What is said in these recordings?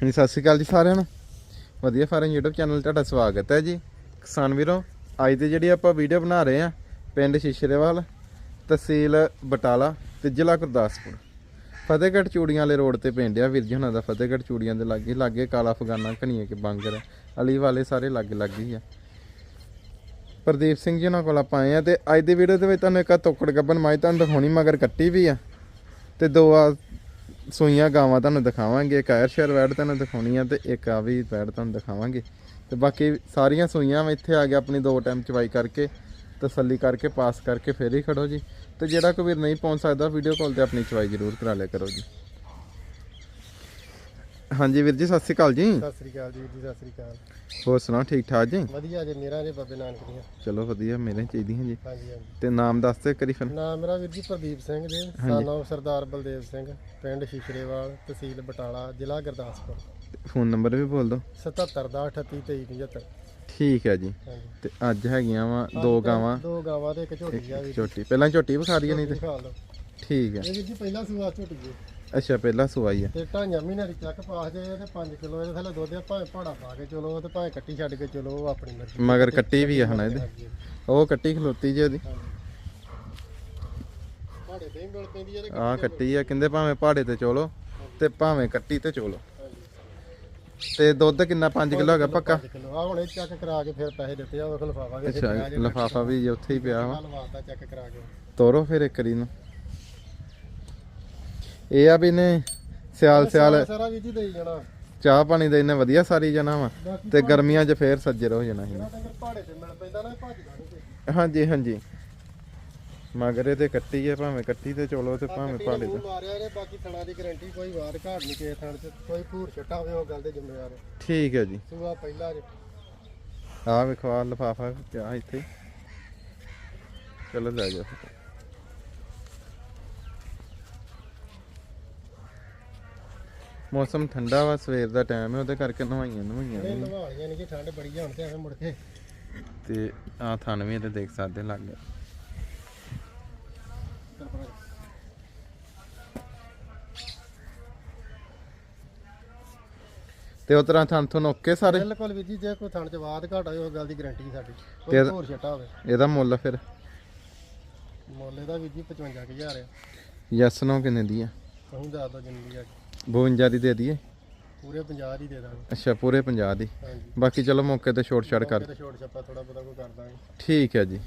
ਹਾਂਜੀ, ਸਤਿ ਸ਼੍ਰੀ ਅਕਾਲ ਜੀ ਸਾਰਿਆਂ ਨੂੰ। ਵਧੀਆ ਫਾਰਮ YouTube ਚੈਨਲ ਤੁਹਾਡਾ ਸਵਾਗਤ ਹੈ ਜੀ। ਕਿਸਾਨ ਵੀਰੋ, ਅੱਜ ਦੀ ਜਿਹੜੀ ਆਪਾਂ ਵੀਡੀਓ ਬਣਾ ਰਹੇ ਆ ਪਿੰਡ ਸ਼ਿਸ਼ਰੇਵਾਲ, ਤਹਿਸੀਲ ਬਟਾਲਾ ਤੇ ਜ਼ਿਲ੍ਹਾ ਗੁਰਦਾਸਪੁਰ। ਫਤਿਹਗੜ੍ਹ ਚੂੜੀਆਂ ਵਾਲੇ ਰੋਡ ਤੇ ਪਿੰਡ ਆ ਵੀਰ ਜੀ ਹੁਣਾਂ ਦਾ। ਫਤਿਹਗੜ੍ਹ ਚੂੜੀਆਂ ਦੇ ਲਾਗੇ ਲਾਗੇ ਕਾਲਾ ਫਗਾਨਾ ਘਣੀਏ ਕੇ ਬਾਂਗਰ, ਅਲੀ ਵਾਲੇ ਸਾਰੇ ਲਾਗੇ ਲਾਗੇ ਹੀ ਆ। ਪ੍ਰਦੀਪ ਸਿੰਘ ਜੀ ਉਹਨਾਂ ਕੋਲ ਆਪਾਂ ਆਏ ਆ ਤੇ ਅੱਜ ਦੀ ਵੀਡੀਓ ਦੇ ਵਿੱਚ ਤੁਹਾਨੂੰ ਇੱਕ ਆਹ ਤੋਕੜ ਗੱਬਨ ਮਾਈ ਤੁਹਾਨੂੰ ਦਿਖਾਉਣੀ, ਮਗਰ ਕੱਟੀ ਵੀ ਆ। ਤੇ ਦੋ ਆ ਸੂਈਆਂ ਗਾਵਾਂ ਤੁਹਾਨੂੰ ਦਿਖਾਵਾਂਗੇ, ਇੱਕ ਆਇਰ ਵੈਡ ਤੁਹਾਨੂੰ ਦਿਖਾਉਣੀ ਆ ਤੇ ਇੱਕ ਆ ਵੀ ਵੈੜ ਤੁਹਾਨੂੰ ਦਿਖਾਵਾਂਗੇ। ਤੇ ਬਾਕੀ ਸਾਰੀਆਂ ਸੂਈਆਂ ਇੱਥੇ ਆ ਗਿਆ ਆਪਣੀ ਦੋ ਟਾਈਮ ਚਵਾਈ ਕਰਕੇ, ਤਸੱਲੀ ਕਰਕੇ, ਪਾਸ ਕਰਕੇ ਫੇਰ ਹੀ ਖੜੋ ਜੀ। ਤੇ ਜਿਹੜਾ ਕੋਈ ਵੀਰ ਨਹੀਂ ਪਹੁੰਚ ਸਕਦਾ ਵੀਡੀਓ ਕਾਲ ਤੇ ਆਪਣੀ ਚਵਾਈ ਜ਼ਰੂਰ ਕਰਾ ਲਿਆ ਕਰੋ ਜੀ। ਹਾਂਜੀ ਵੀਰ ਜੀ ਸਤਿ ਸ਼੍ਰੀ ਅਕਾਲ ਜੀ। ਸਤਿ ਸ੍ਰੀ ਅਕਾਲ ਜੀ ਸਤਿ ਸ੍ਰੀ ਅਕਾਲ। ਹੋਰ ਸੁਣਾਓ ਠੀਕ ਠਾਕ ਜੀ? ਵਧੀਆ ਜੀ ਮੇਰਾ ਜੀ ਬਾਬੇ ਨਾਨਕ ਦੀਆਂ। ਚਲੋ ਵਧੀਆ ਮੇਰੇ ਚਾਹੀਦੀਆਂ ਜੀ। ਹਾਂਜੀ ਹਾਂਜੀ। ਤੇ ਨਾਮ ਦੱਸ ਦਿਓ ਕਰੀ ਫਿਰ। ਨਾਮ ਮੇਰਾ ਵੀਰ ਜੀ ਪ੍ਰਦੀਪ ਸਿੰਘ ਜੀ ਸਾਨੋ ਸਰਦਾਰ ਬਲਦੇਵ ਸਿੰਘ ਪਿੰਡ ਸ਼ਿਸ਼ਰੇਵਾਲ ਤਹਿਸੀਲ ਬਟਾਲਾ ਜ਼ਿਲ੍ਹਾ ਗੁਰਦਾਸਪੁਰ। ਫੋਨ ਨੰਬਰ ਵੀ ਬੋਲ ਦਿਓ। 77 ਦਾ 38 23 75 ਠੀਕ ਹੈ ਜੀ। ਤੇ ਅੱਜ ਹੈਗੀਆਂ ਵਾ ਦੋ ਗਾਵਾਂ। ਦੋ ਗਾਵਾਂ ਤੇ ਇੱਕ ਝੋਟੀ ਆ ਵੀਰ ਝੋਟੀ। ਪਹਿਲਾਂ ਝੋਟੀ ਵਿਖਾ ਰਹੀ ਨਹੀਂ ਤੇ। ਠੀਕ ਹੈ। ਇਹ ਵੀਰ ਜੀ ਪਹਿਲਾ ਸੂਆ ਝੋਟੀ ਜੀ ਅੱਛਾ ਪਹਿਲਾਂ ਸਵਾਈ ਹੈ ਤੇ ਢਾਈਆਂ ਮਹੀਨੇ ਦੀ ਚੱਕ ਪਾਸ ਜੇ ਤੇ 5 ਕਿਲੋ ਇਹਦੇ ਥੱਲੇ ਦੁੱਧ ਆ ਭਾਵੇਂ ਭਾੜਾ ਪਾ ਕੇ ਚਲੋ ਤੇ ਭਾਵੇਂ ਕੱਟੀ ਛੱਡ ਕੇ ਚਲੋ ਉਹ ਆਪਣੀ ਮਰਜ਼ੀ। ਮਗਰ ਕੱਟੀ ਵੀ ਆ ਹਨਾ ਇਹਦੇ। ਉਹ ਕੱਟੀ ਖਲੋਤੀ ਜੀ ਉਹਦੀ। ਭਾੜੇ ਤੇ ਮਿਲ ਪੈਂਦੀ ਹੈ ਤੇ ਆਹ ਕੱਟੀ ਆ ਕਹਿੰਦੇ ਭਾਵੇਂ ਪਹਾੜੇ ਤੇ ਚੋਲੋ ਤੇ ਭਾਵੇਂ ਕੱਟੀ ਤੇ ਚੋਲੋ। ਤੇ ਦੁੱਧ ਕਿੰਨਾ? 5 ਕਿਲੋ ਹੈਗਾ ਪੱਕਾ? 5 ਕਿਲੋ। ਆ ਹੁਣ ਇਹ ਚੈੱਕ ਕਰਾ ਕੇ ਫਿਰ ਪੈਸੇ ਦਿੱਤੇ ਆ ਉਹ ਲਫਾਫਾ ਵੀ ਅੱਛਾ ਲਫਾਫਾ ਵੀ ਉੱਥੇ ਹੀ ਪਿਆ ਵਾ। ਲਵਾਤਾ ਚੈੱਕ ਕਰਾ ਕੇ। ਤੋਰੋ ਫਿਰ ਇੱਕ ਰੀ ਨੂੰ। ਇਹ ਆ ਵੀ ਨੇ ਸਿਆਲ ਸਿਆਲ ਸਾਰਾ ਵੀ ਜੀ ਦੇਈ ਜਾਣਾ। ਚਾਹ ਪਾਣੀ ਦੇ ਇਹਨੇ ਵਧੀਆ ਸਾਰੀ ਜਾਣਾ ਵਾ ਤੇ ਗਰਮੀਆਂ 'ਚ ਫੇਰ ਸੱਜਰ ਹੋ ਜਾਣਾ ਸੀ। ਜਿਹੜਾ ਡੰਗਰ ਪਹਾੜੇ ਤੇ ਮਿਲ ਪੈਂਦਾ ਨਾ ਭੱਜਦਾ ਨਹੀਂ ਹਾਂਜੀ ਹਾਂਜੀ। ਮਗਰੇ ਤੇ ਕੱਟੀ ਹੈ ਭਾਵੇਂ ਕੱਟੀ ਤੇ ਚੋਲੋ ਤੇ ਭਾਵੇਂ ਪਹਾੜੇ ਤੇ। ਮਾਰਿਆ ਨੇ ਬਾਕੀ ਥਣਾ ਦੀ ਗਾਰੰਟੀ ਕੋਈ ਵਾਰ ਘਾਟ ਨਹੀਂ ਕਿਸੇ ਥਣ ਚ ਕੋਈ ਭੂਰ ਛੱਟਾ ਹੋਵੇ ਉਹ ਗੱਲ ਦੇ ਜ਼ਿੰਮੇਵਾਰ। ਠੀਕ ਹੈ ਜੀ। ਸੂਆ ਪਹਿਲਾ ਜੇ। ਆਹ ਵੇਖੋ ਲਫਾਫਾ ਪਿਆ ਇੱਥੇ। ਚਲੋ ਲੈ ਜਾਓ। ਮੌਸਮ ਠੰਡਾ ਵਾ ਸਵੇਰ ਦਾ ਟਾਈਮ ਹੈ ਉਹਦੇ ਕਰਕੇ ਨਵਾਈਆਂ ਨਵਾਈਆਂ ਇਹ ਨੇ ਨਵਾਲੀਆਂ ਨਹੀਂ ਕਿ ਠੰਡ ਬੜੀ ਆ ਹੁਣ ਤੇ ਐਵੇਂ ਮੁੜ ਕੇ। ਤੇ ਆ ਥਣ ਵੀ ਇਹਦੇ ਦੇਖ ਸਕਦੇ ਲੱਗ ਗਿਆ। ਤੇ ਉਹ ਤਰ੍ਹਾਂ ਥਣ ਤੋਂ ਓਕੇ ਸਾਰੇ? ਬਿਲਕੁਲ ਵੀਰ ਜੀ ਜੇ ਕੋਈ ਥਣ ਚ ਬਾਦ ਘਾਟ ਹੋਵੇ ਉਹ ਗੱਲ ਦੀ ਗਾਰੰਟੀ ਸਾਡੀ। ਕੋਈ ਭੂਰ ਛੱਟਾ ਹੋਵੇ। ਇਹਦਾ ਮੁੱਲ ਫਿਰ? ਮੁੱਲ ਇਹਦਾ ਵੀਰ ਜੀ 55000 ਆ। ਯੈਸ ਨੋ ਕਿੰਨੇ ਦੀ ਆ? ਤੁਸੀਂ ਦੱਸ ਦਿਓ ਜਿੰਨੀ ਆ। 52 ਦੀ ਦੇ ਦਈਏ? ਪੂਰੇ 50 ਦੀ ਦੇ ਦਾਂਗੇ। ਅੱਛਾ ਪੂਰੇ 50 ਦੀ। ਹਾਂਜੀ। ਬਾਕੀ ਚਲੋ ਮੌਕੇ ਤੇ ਛੋਟ ਛਾੜ ਕਰ ਤੇ ਛੋਟ ਛੱਪਾ ਥੋੜਾ ਬਹੁਤਾ ਕੋਈ ਕਰ ਦਾਂਗੇ। ਠੀਕ ਹੈ ਜੀ।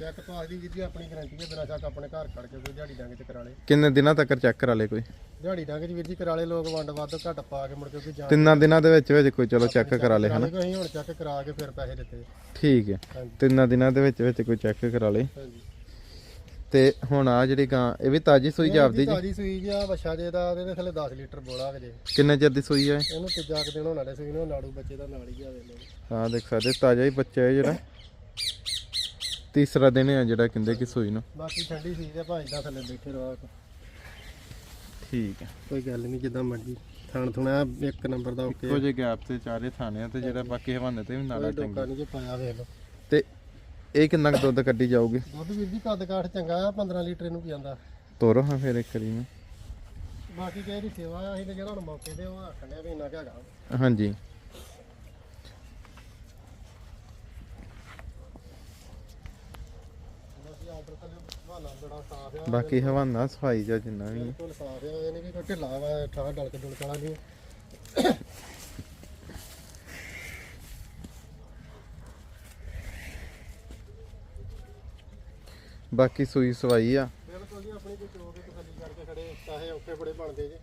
ਚੈੱਕ ਪਾਸ ਦੀ ਵੀਰ ਜੀ ਆਪਣੀ ਗਾਰੰਟੀ ਹੈ ਬਿਨਾਂ ਚੱਕ ਆਪਣੇ ਘਰ ਖੜ ਕੇ ਕੋਈ ਦਿਹਾੜੀ ਡੰਗ ਚ ਕਰਾ ਲੇ। ਕਿੰਨੇ ਦਿਨਾਂ ਤੱਕ ਚੈੱਕ ਕਰਾ ਲੇ ਕੋਈ? ਦਿਹਾੜੀ ਡੰਗ ਚ ਵੀਰ ਜੀ ਕਰਾ ਲੇ ਲੋਕ ਵੰਡ ਵੱਧ ਘੱਟ ਪਾ ਕੇ ਮੁੜ ਕੇ ਕੋਈ ਜਾਣ ਤਿੰਨਾਂ ਦਿਨਾਂ ਦੇ ਵਿੱਚ ਵਿੱਚ ਕੋਈ ਚਲੋ ਚੈੱਕ ਕਰਾ ਲੇ ਹਨਾ? ਅਸੀਂ ਹੁਣ ਚੈੱਕ ਕਰਾ ਕੇ ਫਿਰ ਪੈਸੇ ਦਿੱਤੇ। ਠੀਕ ਹੈ। ਤਿੰਨਾਂ ਦਿਨਾਂ ਦੇ ਵਿੱਚ ਵਿੱਚ ਕੋਈ ਚੈੱਕ ਕਰਾ ਲੇ। ਹਾਂਜੀ। ਤੇ ਹੁਣ ਆ ਜਿਹੜੀ ਗਾਂ ਇਹ ਵੀ ਤਾਜੀ ਸੂਈ ਜਾਪਦੀ ਜੀ? ਤਾਜੀ ਸੂਈ ਗਿਆ ਬੱਛਾ ਜੇ ਦਾ ਇਹਦੇ ਥੱਲੇ 10 ਲੀਟਰ ਬੋਲਾ ਜੇ ਕਿੰਨੇ ਚਿਰ ਦੀ ਸੂਈ ਹੈ ਇਹਨੂੰ ਤੀਜਾ ਕੁ ਦਿਨ ਹੋਣਾ ਲੈ ਸੂਈ ਨੂੰ ਨਾੜੂ ਬੱਚੇ ਦਾ ਨਾਲ ਹੀ ਗਿਆ ਵੇਲੇ ਹਾਂ ਦੇਖ ਸਕਦੇ ਤਾਜ਼ਾ ਹੀ ਬੱਚਾ ਹੈ ਜਿਹੜਾ। ਤੀਸਰਾ ਦਿਨ ਹੈ ਜਿਹੜਾ ਕਹਿੰਦੇ ਕਿ ਸੂਈ ਨੂੰ। ਬਾਕੀ ਠੰਡੀ ਸੀ ਤੇ ਭਾਈ ਦਾ ਥੱਲੇ ਬੈਠੇ ਰਹੋ ਠੀਕ ਹੈ ਕੋਈ ਗੱਲ ਨਹੀਂ ਜਿੱਦਾਂ ਮਰਜ਼ੀ। ਥਣ ਥੁਣਾ ਇੱਕ ਨੰਬਰ ਦਾ ਓਕੇ ਇੱਕੋ ਜਿਹੇ ਗੈਪ ਤੇ ਚਾਰੇ ਥਾਣੇ ਆ ਤੇ ਜਿਹੜਾ ਬਾਕੀ ਹਵਾਨੇ ਤੇ ਵੀ ਨਾਲਾ ਕੋਈ ਚੰਗਾ। ਨਹੀਂ ਜੇ ਪਾਇਆ ਵੇਖ ਲਓ। ਇਹ ਕਿੰਨਾ ਕੁ ਦੁੱਧ ਕੱਢੀ ਜਾਊਗੀ? ਦੁੱਧ ਵੀਰ ਜੀ ਕੱਦ ਕਾਠ ਚੰਗਾ ਆ 15 ਲੀਟਰ ਇਹਨੂੰ ਪਿਆਂਦਾ। ਤੋਰੋ ਹਾਂ ਫਿਰ ਇੱਕ ਵਾਰੀ ਬਾਕੀ ਕਿਸੇ ਦੀ ਸੇਵਾ ਆ ਅਸੀਂ ਤੇ ਜਿਹੜਾ ਹੁਣ ਮੌਕੇ ਤੇ ਉਹ ਆਖਣ ਡਿਆ ਵੀ ਇੰਨਾ ਕੁ ਹੈਗਾ। ਹਾਂਜੀ। ਬਾਕੀ ਆਰਡਰ ਥੱਲੇ ਹਵਾਨਾ ਬੜਾ ਸਾਫ਼ ਆ। ਬਾਕੀ ਹਵਾਨਾ ਸਫ਼ਾਈ ਜਾਂ ਜਿੰਨਾ ਵੀ। ਬਿਲਕੁਲ ਸਾਫ਼ ਆ ਇਹ ਨਹੀਂ ਵੀ ਕੋਈ ਢਿੱਲਾ ਵਾ ਠਾਹ ਡਲ ਕੇ ਡੁਲਕ ਵਾਲਾ ਨਹੀਂ। ਬਾਕੀ ਸੂਈ ਸਵਾਈ ਆ। ਬਿਲਕੁਲ ਜੀ ਆਪਣੀ ਕੋਈ ਚੋਕ ਕੇ ਤਸੱਲੀ ਕਰਕੇ ਖੜੇ ਚਾਹੇ ਔਖੇ ਬੜੇ ਬਣਦੇ ਜੇ।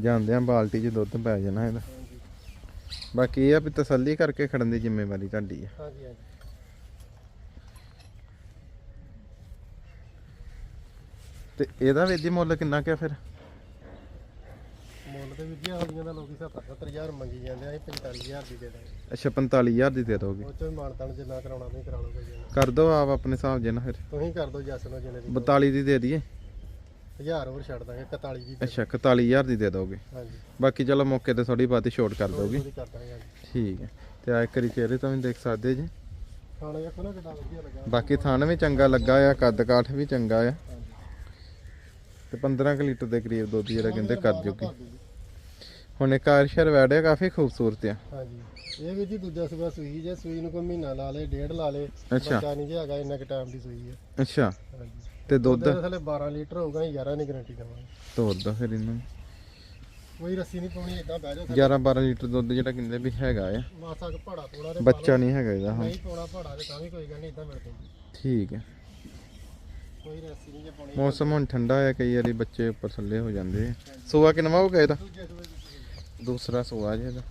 ਜਾਂਦਿਆਂ ਬਾਲਟੀ 'ਚ ਦੁੱਧ ਪੈ ਜਾਣਾ ਇਹਦਾ। ਬਾਕੀ ਇਹ ਆ ਵੀ ਤਸੱਲੀ ਕਰਕੇ ਖੜਨ ਦੀ ਜ਼ਿੰਮੇਵਾਰੀ ਤੁਹਾਡੀ ਆ। ਹਾਂਜੀ ਹਾਂਜੀ। ਤੇ ਇਹਦਾ ਵੀ ਜੀ ਮੁੱਲ ਕਿੰਨਾ ਕਿਆ ਫਿਰ? ਮੁੱਲ ਤੇ ਵੀ ਜੀ ਆਉਂਦੀਆਂ ਦਾ ਲੋਕੀ 70 70000 ਮੰਗੀ ਜਾਂਦੇ ਆ ਅਸੀਂ 45000 ਦੀ ਦੇ ਦਾਂਗੇ। ਅੱਛਾ 45000 ਦੀ ਦੇ ਦੋਗੇ? ਉਹ ਚੋਂ ਕਰਾਉਣਾ ਕਰਾ ਦੋ ਆਪ ਆਪਣੇ ਹਿਸਾਬ ਜੇ ਨਾ ਫਿਰ। ਤੁਸੀਂ ਕਰ ਦਿਓ ਜੱਸ ਨੂੰ ਜਿੰਨੇ ਦੀ 42 ਦੀ ਦੇ ਦਈਏ? 1000 ਹੋਰ ਛੱਡ ਦਾਂਗੇ 41 ਦੀ ਅੱਛਾ 41000 ਦੀ ਦੇ ਦੋਗੇ। ਹਾਂਜੀ। ਬਾਕੀ ਚਲੋ ਮੌਕੇ ਤੇ ਥੋੜੀ ਬਾਤੀ ਛੋਟ ਕਰ ਦੋਗੇ। ਉਹਦੀ ਕਰ ਦਾਂਗੇ ਹਾਂਜੀ। ਠੀਕ ਹੈ। ਤੇ ਆ ਕਰੀ ਚਿਹਰੇ ਤੋਂ ਵੀ ਦੇਖ ਸਕਦੇ ਜੀ। ਖਾਣਾ ਵੇਖੋ ਨਾ ਕਿੰਨਾ ਵਧੀਆ ਲੱਗਾ। ਬਾਕੀ ਥਣ ਵੀ ਚੰਗਾ ਲੱਗਾ ਆ ਕੱਦ ਕਾਠ ਵੀ ਚੰਗਾ ਆ। ਤੇ 15 ਕੁ ਲੀਟਰ ਦੇ ਕਰੀਬ ਦੁੱਧ ਜਿਹੜਾ ਕਹਿੰਦੇ ਕਰ ਜੂਗੀ। ਹੁਣ ਇੱਕ ਆਰਸ਼ਰ ਵੈੜਿਆ ਕਾਫੀ ਖੂਬਸੂਰਤ ਆ। ਹਾਂਜੀ। ਇਹ ਵੀ ਜੀ ਦੂਜਾ ਸੂਆ ਸੂਈ ਜੇ ਸੂਈ ਨੂੰ ਕੋਈ ਮਹੀਨਾ ਲਾ ਲੇ ਡੇਢ ਲਾ ਲੇ ਅੱਛਾ। ਬੱਚਾ ਨਹੀਂ ਜੇ ਹੈਗਾ ਇੰਨਾ ਕੁ ਟਾਈਮ ਦੀ ਸੂਈ ਹੈ ਅੱਛਾ। ਹਾਂਜੀ। ਤੇ ਦੁੱਧ? ਥਲੇ 12 ਲੀਟਰ ਹੋਊਗਾ 11 ਦੀ ਗਾਰੰਟੀ ਦਵਾਂਗੇ। ਤੋੜ ਦੋ ਫਿਰ ਇਹਨੂੰ ਕੋਈ ਰੱਸੀ ਨਹੀਂ ਪਾਉਣੀ ਇਦਾਂ ਬਹਿ ਜਾਓ 11 12 ਲੀਟਰ ਦੁੱਧ ਜਿਹੜਾ ਕਹਿੰਦੇ ਵੀ ਹੈਗਾ ਆ। ਮਾਸਾ ਕੁ ਭਾੜਾ ਥੋੜਾ ਤੇ ਬੱਚਾ ਨਹੀਂ ਹੈਗਾ ਇਹਦਾ ਹਾਂ ਨਹੀਂ ਪਾਉਣਾ ਭਾੜਾ ਤੇ ਤਾਂ ਵੀ ਕੋਈ ਗੱਲ ਨਹੀਂ ਇਦਾਂ ਮਿਲ ਪਊਗੀ ਠੀਕ ਹੈ ਕੋਈ ਰੱਸੀ ਨਹੀਂ ਜੇ ਪਾਉਣੀ। ਮੌਸਮ ਹੁਣ ਠੰਡਾ ਹੈ ਕਈ ਵਾਰੀ ਬੱਚੇ ਉੱਪਰ ਥੱਲੇ ਹੋ ਜਾਂਦੇ ਆ। ਸੂਆ ਕਿਨਵਾ ਹੋ ਗਿਆ ਇਹਦਾ? ਦੂਜੇ ਸੂਏ ਦੀ ਸੂਈ। ਦੂਸਰਾ ਸੂਆ ਜੀ ਇਹਦਾ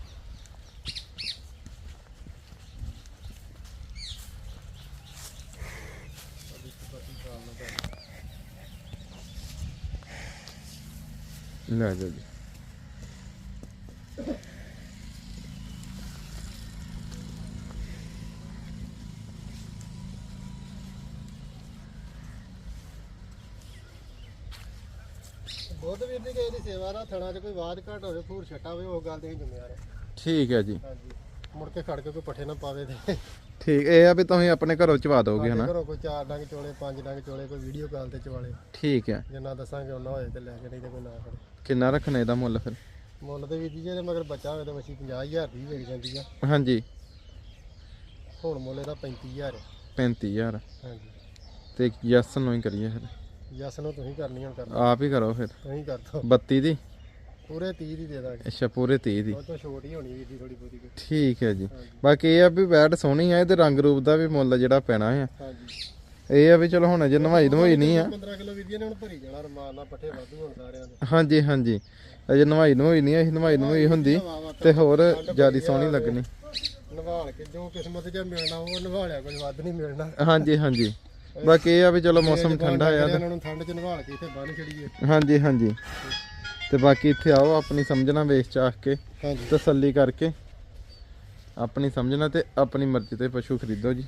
ਲੈ ਜਾਓ ਜੀ ਦੁੱਧ ਵੀਰ ਦੀ ਕਿਸੇ ਦੀ ਸੇਵਾ ਨਾਲ ਥਣਾ 'ਚ ਕੋਈ ਬਾਦ ਘਟ ਹੋਵੇ ਫੂਰ ਛੱਟਾ ਹੋਵੇ ਉਹ ਗੱਲ ਦੇ ਹੀ ਜ਼ਿੰਮੇਵਾਰ ਹੈ ਠੀਕ ਹੈ ਜੀ। ਹਾਂਜੀ। ਮੁੜ ਕੇ ਖੜ ਕੇ ਕੋਈ ਪੱਠੇ ਨਾ ਪਾਵੇ ਤੇ। ਠੀਕ ਇਹ ਆ ਵੀ ਤੁਸੀਂ ਆਪਣੇ ਘਰੋਂ ਚਵਾ ਦੋਗੇ ਹਨਾ? ਘਰੋਂ ਕੋਈ ਚਾਰ ਡੰਗ ਚੋਲੇ ਪੰਜ ਡੰਗ ਚੋਲੇ ਕੋਈ ਵੀਡੀਓ ਕਾਲ ਤੇ ਚਵਾਲੇ ਠੀਕ ਹੈ। ਜਿੰਨਾ ਦੱਸਾਂਗੇ ਉਹਨਾਂ ਹੋਏ ਤੇ ਲੈ ਕੇ ਨਹੀਂ ਤੇ ਕੋਈ ਨਾ ਖੜੇ ਕਿੰਨਾ ਰੱਖਣਾ ਇਹਦਾ ਮੁੱਲ ਫਿਰ? ਮੁੱਲ ਦੇ ਵੀਰ ਜੀ ਜੇ ਮਗਰ ਬੱਚਾ ਹੋਵੇ ਤਾਂ ਵਸੀ 50000 ਦੀ ਵਿਕ ਜਾਂਦੀ ਆ। ਹਾਂਜੀ। ਹੁਣ ਮੁੱਲ ਇਹਦਾ 35000 ਹੈ 35000 ਹਾਂਜੀ। ਤੇ ਯਸ ਨੂੰ ਹੀ ਕਰੀਏ ਫਿਰ। ਨੂੰ ਤੁਸੀਂ ਕਰਨੀ ਹੁਣ ਕਰਨਾ ਆਪ ਹੀ ਕਰੋ ਫਿਰ। ਤੁਸੀਂ ਕਰ ਦੋ। 32 ਦੀ? ਪੂਰੇ 30 ਦੀ ਦੇ ਦਾਂਗੇ। ਅੱਛਾ ਪੂਰੇ 30 ਦੀ। ਉਹ ਤੋਂ ਛੋਟੀ ਹੋਣੀ ਵੀਰ ਜੀ ਥੋੜੀ ਕੋਈ। ਠੀਕ ਹੈ ਜੀ। ਬਾਕੀ ਇਹ ਆ ਵੀ ਬੈਟ ਸੋਹਣੀ ਆ ਇਹਦੇ ਰੰਗ ਰੂਪ ਦਾ ਵੀ ਮੁੱਲ ਜਿਹੜਾ ਪੈਣਾ ਆ। ਹਾਂਜੀ। ਇਹ ਆ ਵੀ ਚਲੋ ਹੁਣ ਅਜੇ ਨਵਾਈ ਨਵਾਈ ਨਹੀਂ ਆ। 15 ਕਿਲੋ ਜੀ ਨੇ ਹੁਣ ਭਰੀ ਜਾਣਾ ਰਮਾਨ ਨਾਲ ਪੱਠੇ ਵਾਧੂ ਹੁਣ ਸਾਰਿਆਂ ਦੇ। ਹਾਂਜੀ ਹਾਂਜੀ। ਅਜੇ ਨਵਾਈ ਨਵਾਈ ਨਹੀਂ ਇਹ ਨਵਾਈ ਨਵਾਈ ਹੁੰਦੀ ਵਾ ਤੇ ਹੋਰ ਜਿਆਦੀ ਸੋਹਣੀ ਲੱਗਣੀ। ਨਿਭਾਲ ਕੇ ਜੋ ਕਿਸਮਤ 'ਚ ਮਿਲਣਾ ਉਹ ਨਿਭਾਲਿਆ ਕੁਝ ਵੱਧ ਨਹੀਂ ਮਿਲਣਾ। ਹਾਂਜੀ ਹਾਂਜੀ। ਬਾਕੀ ਇਹ ਆ ਵੀ ਚਲੋ ਮੌਸਮ ਠੰਡਾ ਆ ਇਹਨਾਂ ਨੂੰ ਠੰਡ 'ਚ ਨਿਭਾਲ ਕੇ ਇੱਥੇ ਬੰਨ ਛੜੀਏ। ਹਾਂਜੀ ਹਾਂਜੀ। ਤੇ ਬਾਕੀ ਇੱਥੇ ਆਓ ਆਪਣੀ ਸਮਝਣਾ ਵੇਚ ਚਾਖ ਕੇ ਹਾਂਜੀ। ਤਸੱਲੀ ਕਰਕੇ। ਆਪਣੀ ਸਮਝਣਾ ਤੇ ਆਪਣੀ ਮਰਜ਼ੀ ਤੇ ਪਸ਼ੂ ਖਰੀਦੋ ਜੀ।